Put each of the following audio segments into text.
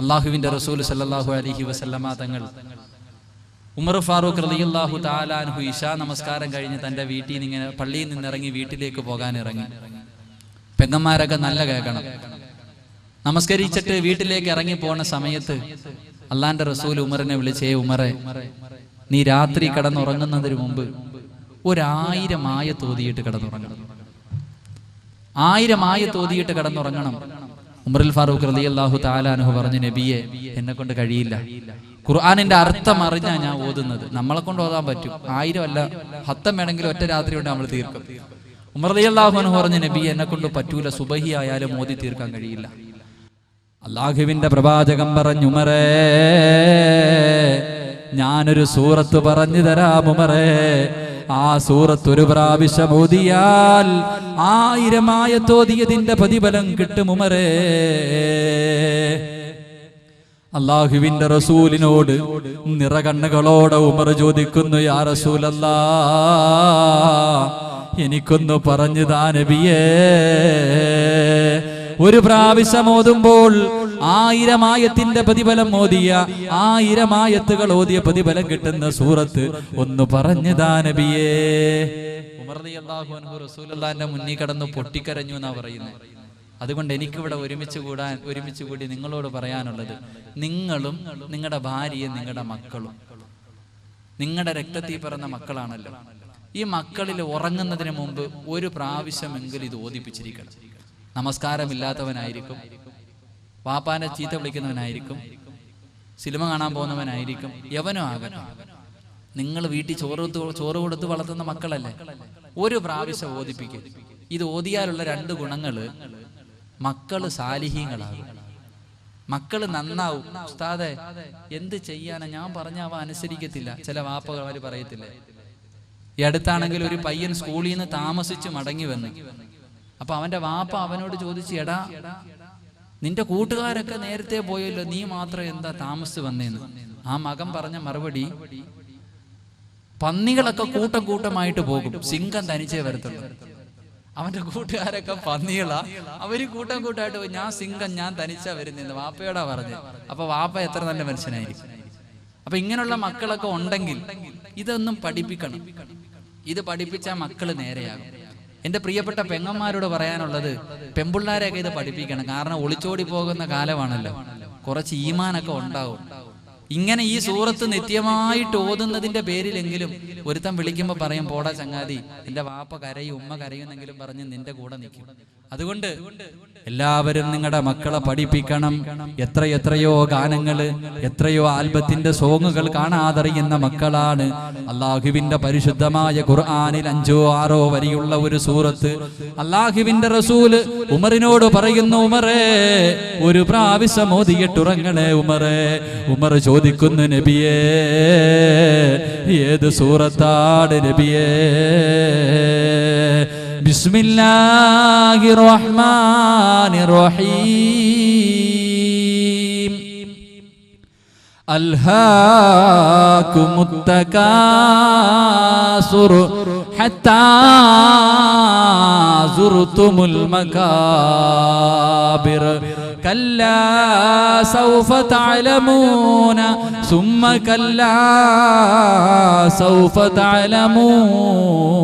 അള്ളാഹുവിന്റെ റസൂൽ സല്ലാഹു അലഹി വസല്ലമ തങ്ങൾ. ഉമർ ഫാറൂഖ് റളിയല്ലാഹു താലാൻഹു ഇഷാ നമസ്കാരം കഴിഞ്ഞ് തന്റെ വീട്ടിൽ നിന്ന് ഇങ്ങനെ പള്ളിയിൽ നിന്ന് ഇറങ്ങി വീട്ടിലേക്ക് പോകാൻ ഇറങ്ങി. പെങ്ങന്മാരൊക്കെ നല്ല കേൾക്കണം. നമസ്കരിച്ചിട്ട് വീട്ടിലേക്ക് ഇറങ്ങി പോണ സമയത്ത് അള്ളാന്റെ റസൂൽ ഉമറിനെ വിളിച്ചേ ഉമറെ നീ രാത്രി കിടന്നുറങ്ങുന്നതിന് മുമ്പ് ഒരായിരം ആയ തോതിയിട്ട് കിടന്നുറങ്ങണം. ആയിരം ആയ തോതിയിട്ട് കിടന്നുറങ്ങണം. ഉമറുൽ ഫാറൂഖ് റലി അള്ളാഹു താലാനുഹു പറഞ്ഞു നബിയെ എന്നെ കൊണ്ട് കഴിയില്ല. ഖുർആാനിന്റെ അർത്ഥം അറിഞ്ഞാ ഞാൻ ഓതുന്നത്. നമ്മളെ കൊണ്ട് ഓതാൻ പറ്റും. ആയിരം അല്ല ഹത്തം വേണമെങ്കിൽ ഒറ്റ രാത്രി കൊണ്ട് നമ്മൾ തീർക്കും. ഉമർ അലി അള്ളാഹുനു പറഞ്ഞു നബി എന്നെ കൊണ്ട് പറ്റൂല. സുബഹി ആയാലും ഓതി തീർക്കാൻ കഴിയില്ല. അള്ളാഹുവിന്റെ പ്രവാചകം പറഞ്ഞുമറേ ഞാനൊരു സൂറത്ത് പറഞ്ഞു തരാം ഉമറേ. ആ സൂറത്ത് ഒരു പ്രാവശ്യം ഓതിയാൽ ആയിരമായ തോതിയതിന്റെ പ്രതിഫലം കിട്ടും ഉമരേ അള്ളാഹുവിന്റെ റസൂലിനോട് നിറകണ്ണുകളോടെ ഉമർ ചോദിക്കുന്നു യാ റസൂലല്ലാ എനിക്കൊന്ന് പറഞ്ഞു താനബിയേ ഒരു പ്രാവശ്യം ഓതുമ്പോൾ ആയിരമായത്തിന്റെ പ്രതിഫലം ഓതിയ ആയിരമായത്തുകൾ ഓതിയ പ്രതിഫലം കിട്ടുന്ന സൂറത്ത് ഒന്ന് പറഞ്ഞു താ നബിയേ മുന്നിൽ കടന്ന് പൊട്ടിക്കരഞ്ഞു എന്നാ പറയുന്നത് അതുകൊണ്ട് എനിക്കിവിടെ ഒരുമിച്ച് കൂടാൻ ഒരുമിച്ച് കൂടി നിങ്ങളോട് പറയാനുള്ളത് നിങ്ങളും നിങ്ങളുടെ ഭാര്യയും നിങ്ങളുടെ മക്കളും നിങ്ങളുടെ രക്തത്തിൽ പിറന്ന മക്കളാണല്ലോ. ഈ മക്കളിൽ ഉറങ്ങുന്നതിന് മുമ്പ് ഒരു പ്രാവശ്യമെങ്കിലും ഇത് ഓദിപ്പിച്ചിരിക്കണം നമസ്കാരമില്ലാത്തവനായിരിക്കും. വാപ്പാനെ ചീത്ത വിളിക്കുന്നവനായിരിക്കും. സിനിമ കാണാൻ പോകുന്നവനായിരിക്കും. യവനോ ആകട്ടെ. നിങ്ങൾ വീട്ടിൽ ചോറ് ചോറ് കൊടുത്ത് വളർത്തുന്ന മക്കളല്ലേ? ഒരു പ്രാവശ്യം ഓദിപ്പിക്കും ഇത് ഓതിയാലുള്ള രണ്ട് ഗുണങ്ങൾ മക്കൾ സാലിഹീങ്ങളാകും മക്കൾ നന്നാവും. ഉസ്താദെ എന്ത് ചെയ്യാനാ? ഞാൻ പറഞ്ഞ അവ അനുസരിക്കത്തില്ല. ചില വാപ്പകൾ അവർ പറയത്തില്ലേ? ഈ അടുത്താണെങ്കിൽ ഒരു പയ്യൻ സ്കൂളിൽ നിന്ന് താമസിച്ച് മടങ്ങി വന്നു. അപ്പൊ അവന്റെ വാപ്പ അവനോട് ചോദിച്ചു എടാ നിന്റെ കൂട്ടുകാരൊക്കെ നേരത്തെ പോയല്ലോ നീ മാത്രം എന്താ താമസിച്ച് വന്നേന്ന്? ആ മകൻ പറഞ്ഞ മറുപടി പന്നികളൊക്കെ കൂട്ടം കൂട്ടമായിട്ട് പോകും സിംഗം തനിച്ചേ വരത്തുള്ളൂ. അവന്റെ കൂട്ടുകാരൊക്കെ പന്നികളാ അവർ കൂട്ടം കൂട്ടായിട്ട് പോയി ഞാൻ സിംഗം ഞാൻ തനിച്ചാ വരുന്നെന്ന് വാപ്പയോടാ പറഞ്ഞു. അപ്പൊ വാപ്പ എത്ര നല്ല മനുഷ്യനായിരിക്കും. അപ്പൊ ഇങ്ങനെയുള്ള മക്കളൊക്കെ ഉണ്ടെങ്കിൽ ഇതൊന്നും പഠിപ്പിക്കണം. ഇത് പഠിപ്പിച്ച മക്കൾ നേരെയാകും. എന്റെ പ്രിയപ്പെട്ട പെങ്ങന്മാരോട് പറയാനുള്ളത് പെമ്പിള്ളാരെയൊക്കെ ഇത് പഠിപ്പിക്കണം. കാരണം ഒളിച്ചോടി പോകുന്ന കാലമാണല്ലോ. കുറച്ച് ഈമാനൊക്കെ ഉണ്ടാവും. ഇങ്ങനെ ഈ സൂറത്ത് നിത്യമായിട്ട് ഓതുന്നതിന്റെ പേരിലെങ്കിലും ഒരുത്തം വിളിക്കുമ്പോ പറയും പോടാ ചങ്ങാതി എന്റെ വാപ്പ കരയും ഉമ്മ കരയുന്നെങ്കിലും പറഞ്ഞ് നിന്റെ കൂടെ നിൽക്കും. അതുകൊണ്ട് എല്ലാവരും നിങ്ങളുടെ മക്കളെ പഠിപ്പിക്കണം. എത്ര എത്രയോ ഗാനങ്ങൾ എത്രയോ ആൽബത്തിന്റെ സോങ്ങുകൾ കാണാതറിയുന്ന മക്കളാണ്. അള്ളാഹുവിന്റെ പരിശുദ്ധമായ ഖുർആാനിൽ അഞ്ചോ ആറോ വരിയുള്ള ഒരു സൂറത്ത്. അള്ളാഹുവിന്റെ റസൂൽ ഉമറിനോട് പറയുന്നു ഉമറേ ഒരു പ്രാവശ്യം ഓതിയിട്ടുറങ്ങണേ ഉമറേ. ഉമർ ചോദിക്കുന്നു നബിയേ ഏത് സൂറത്താണ് നബിയേ? ബിസ്മില്ലാഹിർ റഹ്മാനിർ റഹീം ألهاكم التكاثر حتى زرتم المكابر كلا سوف تعلمون ثم كلا سوف تعلمون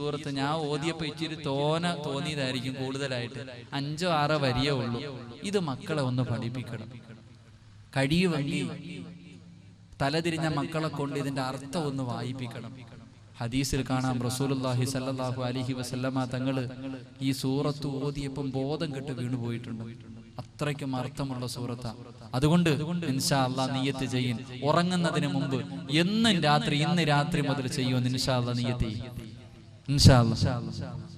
സൂറത്ത് ഞാൻ ഓദ്യപ്പോ ഇച്ചിരി തോന തോന്നിയതായിരിക്കും കൂടുതലായിട്ട്. അഞ്ചോ ആറോ വരിയേ ഉള്ളൂ. ഇത് മക്കളെ ഒന്ന് പഠിപ്പിക്കണം. കഴിയുമെങ്കിൽ തലതിരിഞ്ഞ മക്കളെ കൊണ്ട് ഇതിന്റെ അർത്ഥം ഒന്ന് വായിപ്പിക്കണം. ഹദീസിൽ കാണാം റസൂലുള്ളാഹി സല്ലാഹു അലൈഹി വസല്ലമ തങ്ങൾ ഈ സൂറത്ത് ഓതിയപ്പം ബോധം കെട്ട് വീണുപോയിട്ടുണ്ട് അത്രയ്ക്കും അർത്ഥമുള്ള സൂറത്ത. അതുകൊണ്ട് ഇൻഷാ അള്ളാ നീയത്ത് ചെയ്യും. ഉറങ്ങുന്നതിന് മുമ്പ് എന്നും രാത്രി ഇന്ന് രാത്രി മുതൽ ചെയ്യുമെന്ന് നിൻഷാ അല്ലാ നീയത്ത് ചെയ്യും. ഇൻഷാ അല്ലാ.